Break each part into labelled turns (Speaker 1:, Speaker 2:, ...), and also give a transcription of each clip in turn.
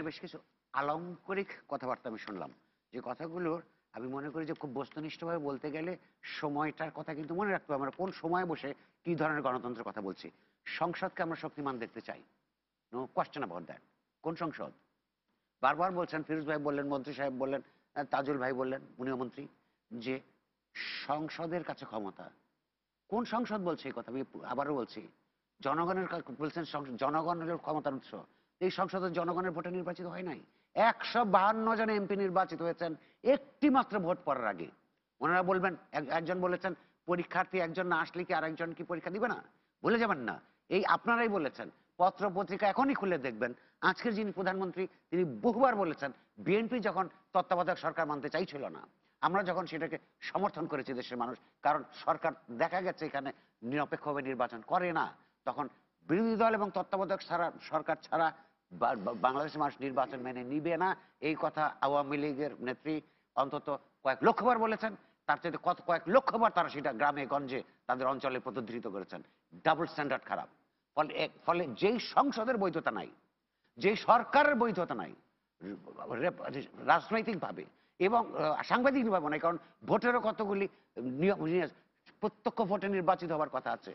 Speaker 1: এখানে বেশ কিছু আলংকরিক কথাবার্তা আমি শুনলাম। যে কথাগুলোর আমি মনে করি যে খুব বস্তুনিষ্ঠভাবে বলতে গেলে সময়টার কথা কিন্তু মনে রাখতে হবে। আমরা কোন সময় বসে কি ধরনের গণতন্ত্রের কথা বলছি? সংসদকে আমরা শক্তিমান দেখতে চাই। নো কোয়েশ্চেন অ্যাবাউট দ্যাট কোন সংসদ? বারবার বলছেন, ফিরোজ ভাই বললেন, মন্ত্রী সাহেব বললেন তাজুল ভাই বললেন, উনিও মন্ত্রী, যে সংসদের কাছে ক্ষমতা। কোন সংসদ বলছে এই কথা? আমি আবারও বলছি, জনগণের বলছেন জনগণের ক্ষমতার উৎস। এই সংসদে জনগণের ভোটে নির্বাচিত হয় নাই। একশো বাহান্ন জন এমপি নির্বাচিত হয়েছেন একটি মাত্র ভোট পড়ার আগে। ওনারা বলবেন একজন বলেছেন, পরীক্ষার্থী একজন না আসলে কি আরেকজন কি পরীক্ষা দিবে না? বলে যাবেন না। এই আপনারাই বলেছেন পত্র পত্রিকা এখনই খুলে দেখবেন। আজকের যিনি প্রধানমন্ত্রী, তিনি বহুবার বলেছেন, বিএনপি যখন তত্ত্বাবধায়ক সরকার মানতে চাইছিল না, আমরা যখন সেটাকে সমর্থন করেছি দেশের মানুষ, কারণ সরকার দেখা গেছে এখানে নিরপেক্ষভাবে নির্বাচন করে না, তখন বিরোধী দল এবং তত্ত্বাবধায়ক ছাড়া সরকার ছাড়া বাংলাদেশের মানুষ নির্বাচন মেনে নিবে না। এই কথা আওয়ামী লীগের নেত্রী অন্তত কয়েক লক্ষবার বলেছেন। তার চাইতে কত, কয়েক লক্ষবার তারা সেটা গ্রামে, গঞ্জে তাদের অঞ্চলে প্রতিধৃত করেছেন। ডাবল স্ট্যান্ডার্ড খারাপ। ফলে ফলে যেই সংসদের বৈধতা নাই, যেই সরকারের বৈধতা নাই রাজনৈতিকভাবে এবং সাংবাদিকভাবে নয় কারণ ভোটেরও কতগুলি নিয়ম, নিয়ে- প্রত্যক্ষ ভোটে নির্বাচিত হওয়ার কথা আছে।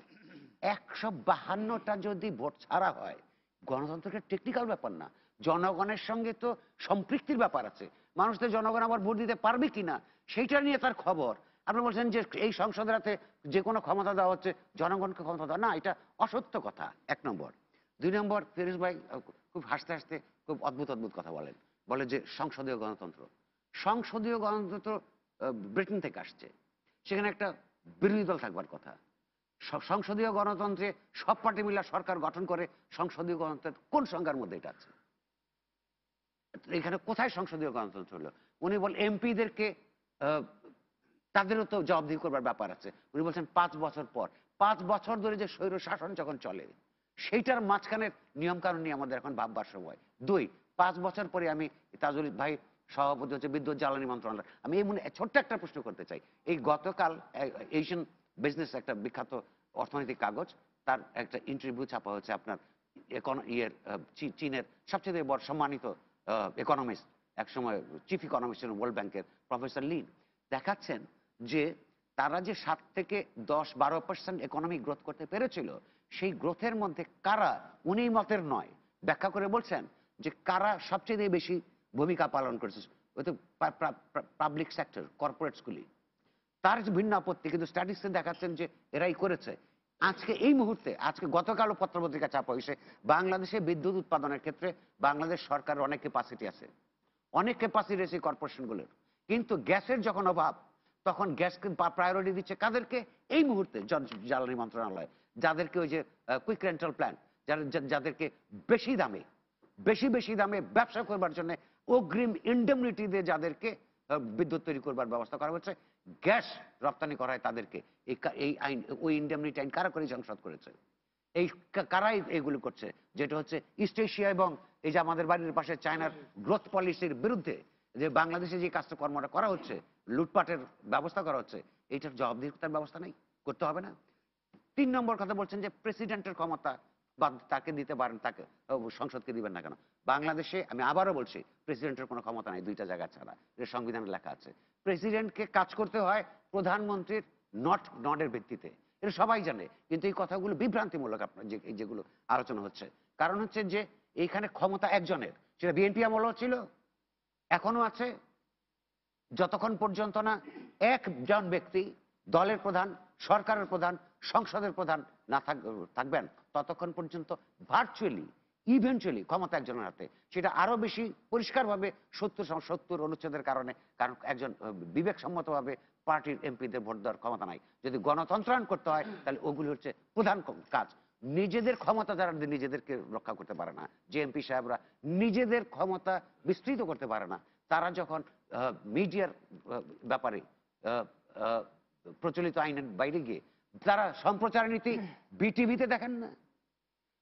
Speaker 1: একশো বাহান্নটা যদি ভোট ছাড়া হয় গণতন্ত্রকে টেকনিক্যাল ব্যাপার না। জনগণের সঙ্গে তো সম্পৃক্তির ব্যাপার আছে। মানুষ তো জনগণ আবার ভোট দিতে পারবে কিনা, সেইটা নিয়ে তার খবর। আপনি বলছেন যে এই সংসদের হাতে যে কোনো ক্ষমতা দেওয়া হচ্ছে, জনগণকে ক্ষমতা দেওয়া, না, এটা অসত্য কথা, এক নম্বর। দুই নম্বর, ফিরোজ ভাই খুব হাসতে হাসতে খুব অদ্ভুত অদ্ভুত কথা বলেন। বলে যে সংসদীয় গণতন্ত্র। সংসদীয় গণতন্ত্র ব্রিটেন থেকে আসছে। সেখানে একটা বিরোধী দল থাকবার কথা। সংসদীয় গণতন্ত্রে সব পার্টি মিলে সরকার গঠন করে সংসদীয় গণতন্ত্রের কোন সংজ্ঞার মধ্যে এটা আছে? এখানে কোথায় সংসদীয় গণতন্ত্র হলো? উনি বল, এমপিদেরকে তাদেরও তো জবাবদিহি করবার ব্যাপার আছে। উনি বলছেন পাঁচ বছর পর। পাঁচ বছর ধরে যে স্বৈর শাসন যখন চলে, সেইটার মাঝখানের নিয়ম কানুন নিয়ে আমাদের এখন ভাববার সময়। দুই, পাঁচ বছর পরে আমি তাজুল ভাই সভাপতি হচ্ছে বিদ্যুৎ জ্বালানি মন্ত্রণালয়। আমি এই মনে ছোট্ট একটা প্রশ্ন করতে চাই। এই গতকাল এশিয়ান বিজনেস একটা বিখ্যাত অর্থনৈতিক কাগজ, তার একটা ইন্টারভিউ ছাপা হচ্ছে আপনার ইয়ের চীনের সবচেয়ে বড় সম্মানিত ইকোনমিস্ট একসময় চিফ ইকোনমিস্ট ছিলেন ওয়ার্ল্ড ব্যাংকের প্রফেসর লিন দেখাচ্ছেন যে তারা যে সাত থেকে দশ, বারো পার্সেন্ট ইকোনমি গ্রোথ করতে পেরেছিল, সেই গ্রোথের মধ্যে কারা উনি মতের নয়। ব্যাখ্যা করে বলছেন যে কারা সবচেয়ে বেশি ভূমিকা পালন করেছে, ওই তো পাবলিক সেক্টর কর্পোরেটসগুলি তার ভিন্ন আপত্তি, কিন্তু স্ট্যাটিস্টে দেখাচ্ছেন যে এরাই করেছে। আজকে এই মুহূর্তে, আজকে গতকালও পত্রপত্রিকা চাপা হয়েছে, বাংলাদেশে বিদ্যুৎ উৎপাদনের ক্ষেত্রে বাংলাদেশ সরকারের অনেক ক্যাপাসিটি আছে। অনেক ক্যাপাসিটি আছে কর্পোরেশনগুলোর কিন্তু গ্যাসের যখন অভাব, তখন গ্যাসকে প্রায়োরিটি দিচ্ছে কাদেরকে? এই মুহূর্তে জ্বালানি মন্ত্রণালয়, যাদেরকে ওই যে কুইক রেন্টাল প্ল্যান যাদেরকে বেশি দামে, বেশি বেশি দামে ব্যবসা করবার জন্য অগ্রিম ইন্ডেমনিটি দিয়ে যাদেরকে বিদ্যুৎ তৈরি করবার ব্যবস্থা করা হচ্ছে। গ্যাস রপ্তানি করা হয় তাদেরকে। এই আইন, ওই ইন্ডেমনিটি আইন কারা করে সংসদ করেছে? এই কারাই এগুলো করছে, যেটা হচ্ছে ইস্ট এশিয়া এবং এই যে আমাদের বাড়ির পাশে চায়নার গ্রোথ পলিসির বিরুদ্ধে যে বাংলাদেশে যে কাজটা কর্মটা করা হচ্ছে, লুটপাটের ব্যবস্থা করা হচ্ছে, এইটার জবাবদিহিতার ব্যবস্থা নেই, করতে হবে না। তিন নম্বর কথা বলছেন যে প্রেসিডেন্টের ক্ষমতা বা তাকে দিতে পারেন, তাকে সংসদকে দিবেন না কেন? বাংলাদেশে, আমি আবারও বলছি, প্রেসিডেন্টের কোনো ক্ষমতা নাই, দুইটা জায়গা ছাড়া। এটা সংবিধানে লেখা আছে, প্রেসিডেন্টকে কাজ করতে হয় প্রধানমন্ত্রীর নট নডের ভিত্তিতে। এটা সবাই জানে, কিন্তু এই কথাগুলো বিভ্রান্তিমূলক আপনার, যে যেগুলো আলোচনা হচ্ছে। কারণ হচ্ছে যে, এইখানে ক্ষমতা একজনের, সেটা বিএনপি আমলও ছিল এখনও আছে। যতক্ষণ পর্যন্ত না একজন ব্যক্তি দলের প্রধান সরকারের প্রধান, সংসদের প্রধান না থাক- থাকবেন, ততক্ষণ পর্যন্ত ভার্চুয়ালি ইভেন্চুয়ালি ক্ষমতা একজনের হাতে। সেটা আরও বেশি পরিষ্কারভাবে সত্তর সত্তর অনুচ্ছেদের কারণে, কারণ একজন বিবেকসম্মতভাবে পার্টির এমপিদের ভোট দেওয়ার ক্ষমতা নাই। যদি গণতন্ত্রায়ন করতে হয়, তাহলে ওগুলি হচ্ছে প্রধান কাজ। নিজেদের ক্ষমতা যারা নিজেদেরকে রক্ষা করতে পারে না যে এমপি সাহেবরা নিজেদের ক্ষমতা বিস্তৃত করতে পারে না। তারা যখন মিডিয়ার ব্যাপারে প্রচলিত আইনের বাইরে গিয়ে তারা সম্প্রচার নীতি বিটিভিতে দেখেন না?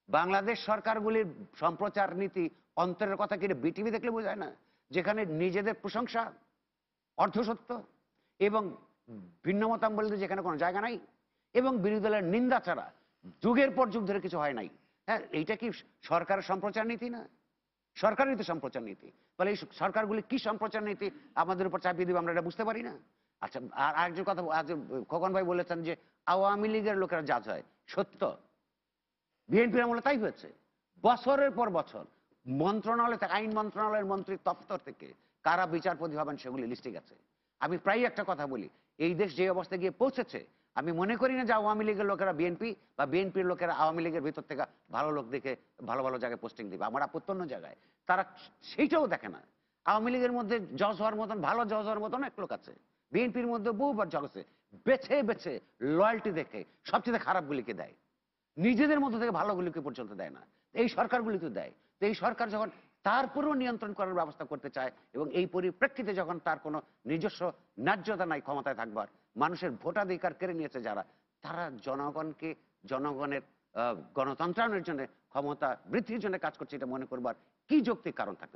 Speaker 1: বাংলাদেশ সরকারগুলির সম্প্রচার নীতি অন্তরের কথা কিনে বিটিভি দেখলে বোঝায় না? যেখানে নিজেদের প্রশংসা অর্ধসত্য এবং ভিন্ন মতাম ভিন্নমতাম্বলীদের যেখানে কোনো জায়গা নাই এবং বিরোধী দলের নিন্দা ছাড়া যুগের পর যুগ ধরে কিছু হয় নাই। হ্যাঁ এইটা কি সরকারের সম্প্রচার নীতি না? সরকারের তো সম্প্রচার নীতি। তাহলে এই সরকারগুলি কি সম্প্রচার নীতি? আমাদের উপর চাপিয়ে দিবে আমরা এটা বুঝতে পারি না। আচ্ছা আর আরেকজন কথা খোকন ভাই বলেছেন যে আওয়ামী লীগের লোকেরা জাজ হয়, সত্য। বিএনপির আমলে তাই হয়েছে। বছরের পর বছর মন্ত্রণালয় থেকে, আইন মন্ত্রণালয়ের মন্ত্রী দপ্তর থেকে কারা বিচারপতি হবেন সেগুলি লিস্টে গেছে। আমি প্রায় একটা কথা বলি, এই দেশ যে অবস্থায় গিয়ে পৌঁছেছে, আমি মনে করি না যে আওয়ামী লীগের লোকেরা বিএনপি বা বিএনপির লোকেরা আওয়ামী লীগের ভিতর থেকে ভালো লোক দেখে ভালো ভালো জায়গায় পোস্টিং দিবে। আমার আপত্তি অন্য জায়গায়। তারা সেইটাও দেখে না। আওয়ামী লীগের মধ্যে জজ হওয়ার মতন, ভালো জজ হওয়ার মতন এক লোক আছে। বিএনপির মধ্যে বহুবার জজ বেছে বেছে লয়্যালটি দেখে সবচেয়ে খারাপগুলিকে দেয়। নিজেদের মধ্যে থেকে ভালোগুলিকে পর্যন্ত দেয় না। এই সরকারগুলি তো দেয়। তো এই সরকার যখন তারপরেও নিয়ন্ত্রণ করার ব্যবস্থা করতে চায় এবং এই পরিপ্রেক্ষিতে যখন তার কোনো নিজস্ব ন্যায্যতা নাই ক্ষমতায় থাকবার, মানুষের ভোটাধিকার কেড়ে নিয়েছে যারা, তারা জনগণকে, জনগণের গণতন্ত্রায়নের জন্য ক্ষমতা বৃদ্ধির জন্য কাজ করছে এটা মনে করবার কি যৌক্তিক কারণ থাকতে